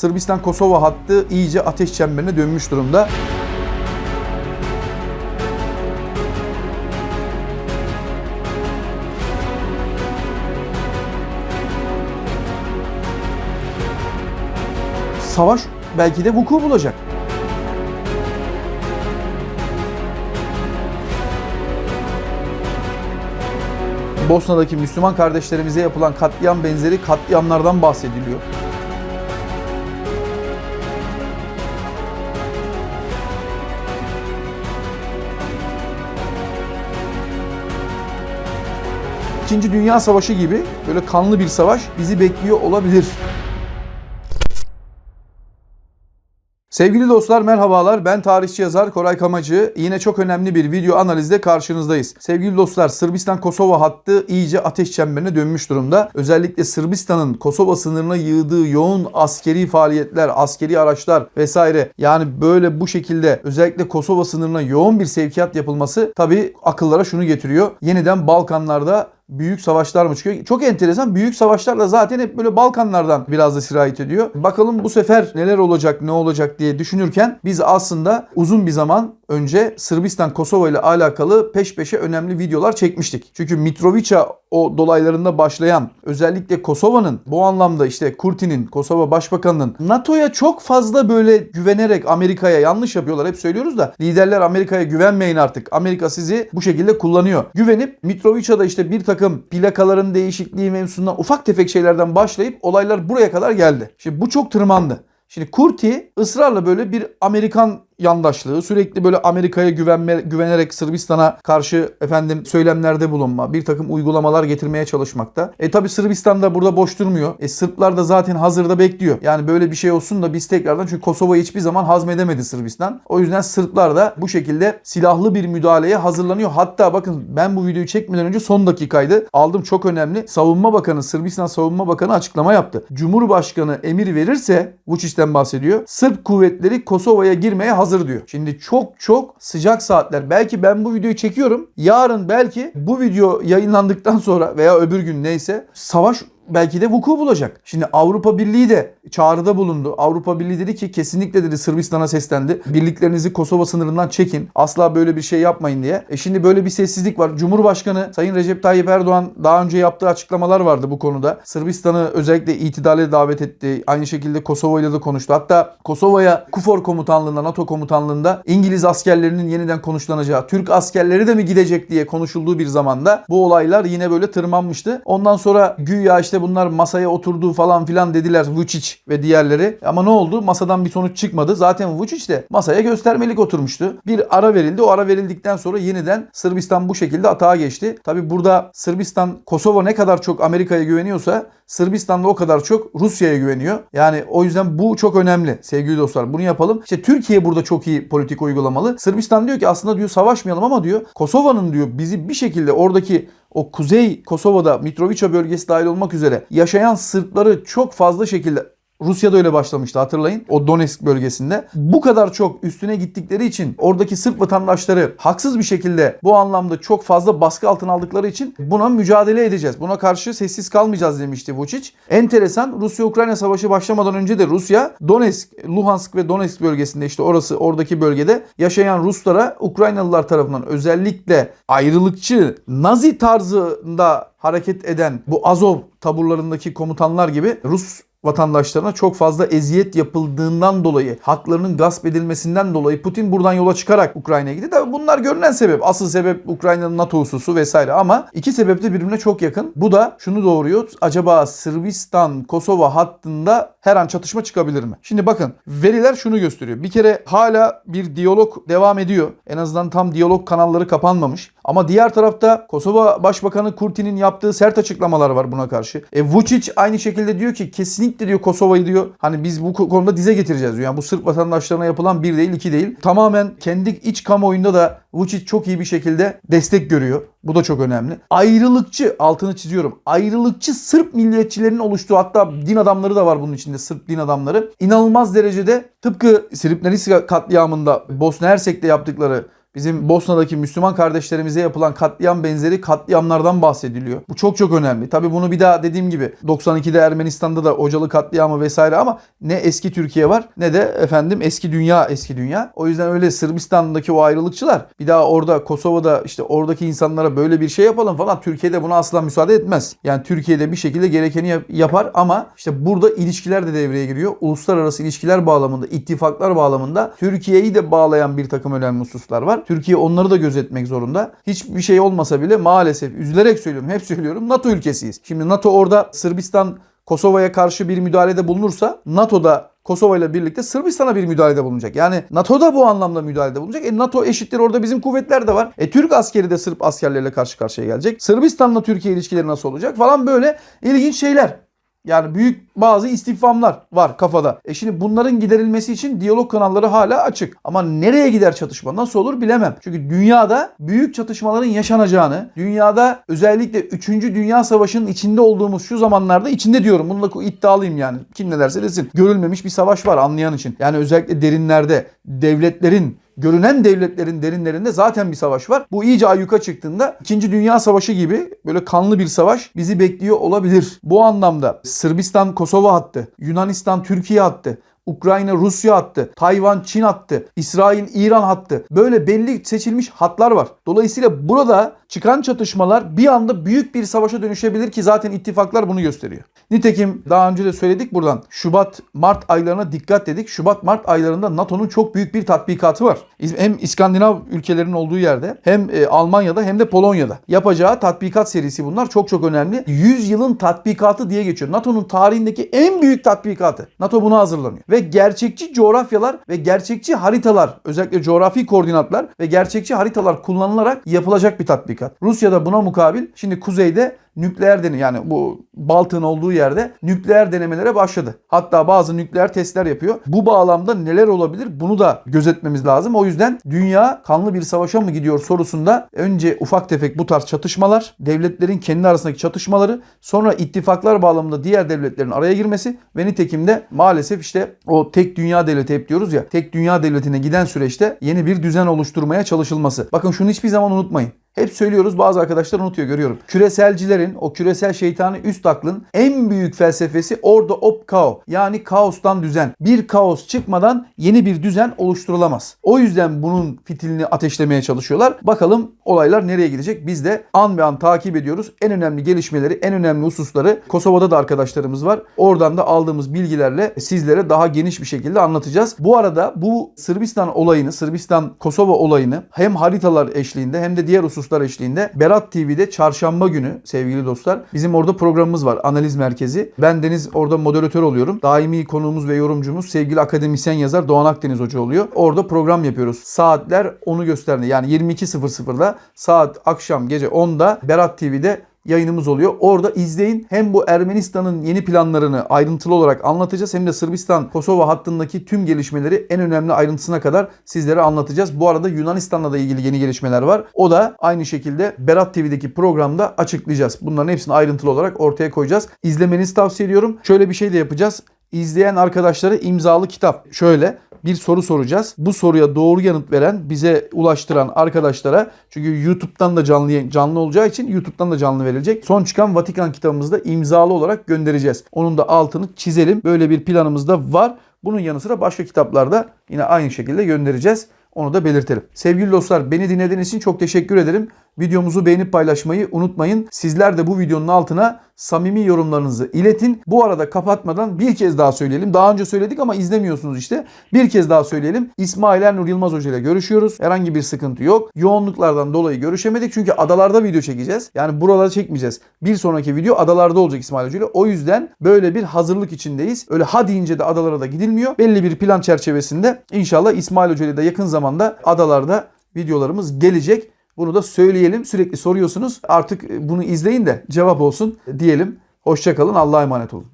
Sırbistan-Kosova hattı iyice ateş çemberine dönmüş durumda. Savaş belki de vuku bulacak. Bosna'daki Müslüman kardeşlerimize yapılan katliam benzeri katliamlardan bahsediliyor. İkinci Dünya Savaşı gibi böyle kanlı bir savaş bizi bekliyor olabilir. Sevgili dostlar merhabalar. Ben tarihçi yazar Koray Kamacı. Yine çok önemli bir video analizde karşınızdayız. Sevgili dostlar Sırbistan-Kosova hattı iyice ateş çemberine dönmüş durumda. Özellikle Sırbistan'ın Kosova sınırına yığdığı yoğun askeri faaliyetler, askeri araçlar vesaire yani böyle bu şekilde özellikle Kosova sınırına yoğun bir sevkiyat yapılması tabii akıllara şunu getiriyor. Yeniden Balkanlarda büyük savaşlar mı çıkıyor? Çok enteresan. Büyük savaşlar da zaten hep böyle Balkanlardan biraz da sirayet ediyor. Bakalım bu sefer neler olacak, ne olacak diye düşünürken biz aslında uzun bir zaman önce Sırbistan Kosova ile alakalı peş peşe önemli videolar çekmiştik. Çünkü Mitrovica o dolaylarında başlayan özellikle Kosova'nın bu anlamda işte Kurti'nin Kosova Başbakanı'nın NATO'ya çok fazla böyle güvenerek Amerika'ya yanlış yapıyorlar. Hep söylüyoruz da liderler Amerika'ya güvenmeyin artık. Amerika sizi bu şekilde kullanıyor. Güvenip Mitrovica'da işte bir takım plakaların değişikliği mevzusundan ufak tefek şeylerden başlayıp olaylar buraya kadar geldi. Şimdi bu çok tırmandı. Şimdi Kurti ısrarla böyle bir Amerikan yandaşlığı, sürekli böyle Amerika'ya güvenme, güvenerek Sırbistan'a karşı efendim söylemlerde bulunma, bir takım uygulamalar getirmeye çalışmakta. E tabi Sırbistan da burada boş durmuyor. E Sırplar da zaten hazırda bekliyor. Yani böyle bir şey olsun da biz tekrardan çünkü Kosova'yı hiçbir zaman hazmedemedi Sırbistan. O yüzden Sırplar da bu şekilde silahlı bir müdahaleye hazırlanıyor. Hatta bakın ben bu videoyu çekmeden önce son dakikaydı. Aldım çok önemli. Savunma Bakanı, Sırbistan Savunma Bakanı açıklama yaptı. Cumhurbaşkanı emir verirse Vučić'ten bahsediyor. Sırp kuvvetleri Kosova'ya girmeye hazır hazır diyor. Şimdi çok çok sıcak saatler. Belki ben bu videoyu çekiyorum. Yarın belki bu video yayınlandıktan sonra veya öbür gün neyse savaş belki de vuku bulacak. Şimdi Avrupa Birliği de çağrıda bulundu. Avrupa Birliği dedi ki kesinlikle dedi Sırbistan'a seslendi. Birliklerinizi Kosova sınırından çekin. Asla böyle bir şey yapmayın diye. E şimdi böyle bir sessizlik var. Cumhurbaşkanı Sayın Recep Tayyip Erdoğan daha önce yaptığı açıklamalar vardı bu konuda. Sırbistan'ı özellikle itidale davet etti. Aynı şekilde Kosova ile de konuştu. Hatta Kosova'ya KUFOR komutanlığında, NATO komutanlığında İngiliz askerlerinin yeniden konuşlanacağı, Türk askerleri de mi gidecek diye konuşulduğu bir zamanda bu olaylar yine böyle tırmanmıştı. Ondan sonra güya işte bunlar masaya oturdu falan filan dediler Vučić ve diğerleri. Ama ne oldu? Masadan bir sonuç çıkmadı. Zaten Vučić de masaya göstermelik oturmuştu. Bir ara verildi. O ara verildikten sonra yeniden Sırbistan bu şekilde atağa geçti. Tabi burada Sırbistan, Kosova ne kadar çok Amerika'ya güveniyorsa Sırbistan da o kadar çok Rusya'ya güveniyor. Yani o yüzden bu çok önemli sevgili dostlar. Bunu yapalım. İşte Türkiye burada çok iyi politik uygulamalı. Sırbistan diyor ki aslında diyor savaşmayalım ama diyor Kosova'nın diyor bizi bir şekilde oradaki o Kuzey Kosova'da Mitrovica bölgesi dahil olmak üzere yaşayan Sırpları çok fazla şekilde Rusya'da öyle başlamıştı hatırlayın. O Donetsk bölgesinde. Bu kadar çok üstüne gittikleri için oradaki Sırp vatandaşları haksız bir şekilde bu anlamda çok fazla baskı altına aldıkları için buna mücadele edeceğiz. Buna karşı sessiz kalmayacağız demişti Vučić. Enteresan Rusya-Ukrayna savaşı başlamadan önce de Rusya Donetsk, Luhansk ve Donetsk bölgesinde işte orası oradaki bölgede yaşayan Ruslara Ukraynalılar tarafından özellikle ayrılıkçı Nazi tarzında hareket eden bu Azov taburlarındaki komutanlar gibi Rus vatandaşlarına çok fazla eziyet yapıldığından dolayı, haklarının gasp edilmesinden dolayı Putin buradan yola çıkarak Ukrayna'ya gitti. Tabii bunlar görünen sebep. Asıl sebep Ukrayna'nın NATO hususu vesaire ama iki sebep de birbirine çok yakın. Bu da şunu doğuruyor. Acaba Sırbistan Kosova hattında her an çatışma çıkabilir mi? Şimdi bakın veriler şunu gösteriyor. Bir kere hala bir diyalog devam ediyor. En azından tam diyalog kanalları kapanmamış. Ama diğer tarafta Kosova Başbakanı Kurti'nin yaptığı sert açıklamalar var buna karşı. E Vučić aynı şekilde diyor ki kesinlikle diyor Kosova'yı diyor hani biz bu konuda dize getireceğiz diyor. Yani bu Sırp vatandaşlarına yapılan bir değil iki değil. Tamamen kendi iç kamuoyunda da Vučić çok iyi bir şekilde destek görüyor. Bu da çok önemli. Ayrılıkçı, altını çiziyorum. Ayrılıkçı Sırp milliyetçilerinin oluştuğu hatta din adamları da var bunun içinde Sırp din adamları. İnanılmaz derecede tıpkı Srebrenica katliamında Bosna Hersek'te yaptıkları Bizim Bosna'daki Müslüman kardeşlerimize yapılan katliam benzeri katliamlardan bahsediliyor. Bu çok çok önemli. Tabi bunu bir daha dediğim gibi 92'de Ermenistan'da da Ocalı katliamı vesaire ama ne eski Türkiye var ne de efendim eski dünya eski dünya. O yüzden öyle Sırbistan'daki o ayrılıkçılar bir daha orada Kosova'da işte oradaki insanlara böyle bir şey yapalım falan Türkiye'de buna asla müsaade etmez. Yani Türkiye'de bir şekilde gerekeni yap- yapar ama işte burada ilişkiler de devreye giriyor. Uluslararası ilişkiler bağlamında, ittifaklar bağlamında Türkiye'yi de bağlayan bir takım önemli hususlar var. Türkiye onları da gözetmek zorunda. Hiçbir şey olmasa bile maalesef üzülerek söylüyorum, hep söylüyorum NATO ülkesiyiz. Şimdi NATO orada Sırbistan Kosova'ya karşı bir müdahalede bulunursa NATO'da Kosova ile birlikte Sırbistan'a bir müdahalede bulunacak. Yani NATO da bu anlamda müdahalede bulunacak. E NATO eşittir orada bizim kuvvetler de var. E Türk askeri de Sırp askerleriyle karşı karşıya gelecek. Sırbistan'la Türkiye ilişkileri nasıl olacak falan böyle ilginç şeyler. Yani büyük bazı istifamlar var kafada. E şimdi bunların giderilmesi için diyalog kanalları hala açık. Ama nereye gider çatışma? Nasıl olur bilemem. Çünkü dünyada büyük çatışmaların yaşanacağını, dünyada özellikle 3. Dünya Savaşı'nın içinde olduğumuz şu zamanlarda içinde diyorum. Bununla iddialıyım yani. Kim ne derse desin. Görülmemiş bir savaş var anlayan için. Yani özellikle derinlerde devletlerin görünen devletlerin derinlerinde zaten bir savaş var. Bu iyice ayyuka çıktığında 2. Dünya Savaşı gibi böyle kanlı bir savaş bizi bekliyor olabilir. Bu anlamda Sırbistan Kosova hattı, Yunanistan Türkiye hattı, Ukrayna Rusya hattı, Tayvan Çin hattı, İsrail İran hattı. Böyle belli seçilmiş hatlar var. Dolayısıyla burada çıkan çatışmalar bir anda büyük bir savaşa dönüşebilir ki zaten ittifaklar bunu gösteriyor. Nitekim daha önce de söyledik buradan Şubat Mart aylarına dikkat dedik. Şubat Mart aylarında NATO'nun çok büyük bir tatbikatı var. Hem İskandinav ülkelerinin olduğu yerde hem e, Almanya'da hem de Polonya'da yapacağı tatbikat serisi bunlar çok çok önemli. 100 yılın tatbikatı diye geçiyor. NATO'nun tarihindeki en büyük tatbikatı. NATO buna hazırlanıyor. Ve gerçekçi coğrafyalar ve gerçekçi haritalar özellikle coğrafi koordinatlar ve gerçekçi haritalar kullanılarak yapılacak bir tatbikat. Rusya da buna mukabil şimdi kuzeyde nükleer deney yani bu Baltık'ın olduğu yerde nükleer denemelere başladı. Hatta bazı nükleer testler yapıyor. Bu bağlamda neler olabilir bunu da gözetmemiz lazım. O yüzden dünya kanlı bir savaşa mı gidiyor sorusunda önce ufak tefek bu tarz çatışmalar, devletlerin kendi arasındaki çatışmaları, sonra ittifaklar bağlamında diğer devletlerin araya girmesi ve nitekim de maalesef işte o tek dünya devleti hep diyoruz ya, tek dünya devletine giden süreçte yeni bir düzen oluşturmaya çalışılması. Bakın şunu hiçbir zaman unutmayın. Hep söylüyoruz bazı arkadaşlar unutuyor görüyorum. Küreselcilerin o küresel şeytani üst aklın en büyük felsefesi orada op kao yani kaostan düzen. Bir kaos çıkmadan yeni bir düzen oluşturulamaz. O yüzden bunun fitilini ateşlemeye çalışıyorlar. Bakalım olaylar nereye gidecek? Biz de an be an takip ediyoruz. En önemli gelişmeleri, en önemli hususları Kosova'da da arkadaşlarımız var. Oradan da aldığımız bilgilerle sizlere daha geniş bir şekilde anlatacağız. Bu arada bu Sırbistan olayını, Sırbistan Kosova olayını hem haritalar eşliğinde hem de diğer hususlar eşliğinde Berat TV'de çarşamba günü sevgili dostlar bizim orada programımız var. Analiz merkezi. Ben Deniz orada moderatör oluyorum. Daimi konuğumuz ve yorumcumuz sevgili akademisyen yazar Doğan Akdeniz Hoca oluyor. Orada program yapıyoruz. Saatler onu gösterdi. Yani 22.00'da saat akşam gece 10'da Berat TV'de yayınımız oluyor. Orada izleyin. Hem bu Ermenistan'ın yeni planlarını ayrıntılı olarak anlatacağız hem de Sırbistan Kosova hattındaki tüm gelişmeleri en önemli ayrıntısına kadar sizlere anlatacağız. Bu arada Yunanistan'la da ilgili yeni gelişmeler var. O da aynı şekilde Berat TV'deki programda açıklayacağız. Bunların hepsini ayrıntılı olarak ortaya koyacağız. İzlemenizi tavsiye ediyorum. Şöyle bir şey de yapacağız. İzleyen arkadaşlara imzalı kitap. Şöyle bir soru soracağız. Bu soruya doğru yanıt veren, bize ulaştıran arkadaşlara çünkü YouTube'dan da canlı canlı olacağı için YouTube'dan da canlı verilecek. Son çıkan Vatikan kitabımızda imzalı olarak göndereceğiz. Onun da altını çizelim. Böyle bir planımız da var. Bunun yanı sıra başka kitaplarda yine aynı şekilde göndereceğiz. Onu da belirtelim. Sevgili dostlar beni dinlediğiniz için çok teşekkür ederim. Videomuzu beğenip paylaşmayı unutmayın. Sizler de bu videonun altına samimi yorumlarınızı iletin. Bu arada kapatmadan bir kez daha söyleyelim. Daha önce söyledik ama izlemiyorsunuz işte. Bir kez daha söyleyelim. İsmail Ernur Yılmaz Hoca ile görüşüyoruz. Herhangi bir sıkıntı yok. Yoğunluklardan dolayı görüşemedik. Çünkü adalarda video çekeceğiz. Yani buralarda çekmeyeceğiz. Bir sonraki video adalarda olacak İsmail Hoca ile. O yüzden böyle bir hazırlık içindeyiz. Öyle ha deyince de adalara da gidilmiyor. Belli bir plan çerçevesinde inşallah İsmail Hoca ile de yakın zamanda adalarda videolarımız gelecek. Bunu da söyleyelim. Sürekli soruyorsunuz. Artık bunu izleyin de cevap olsun diyelim. Hoşçakalın. Allah'a emanet olun.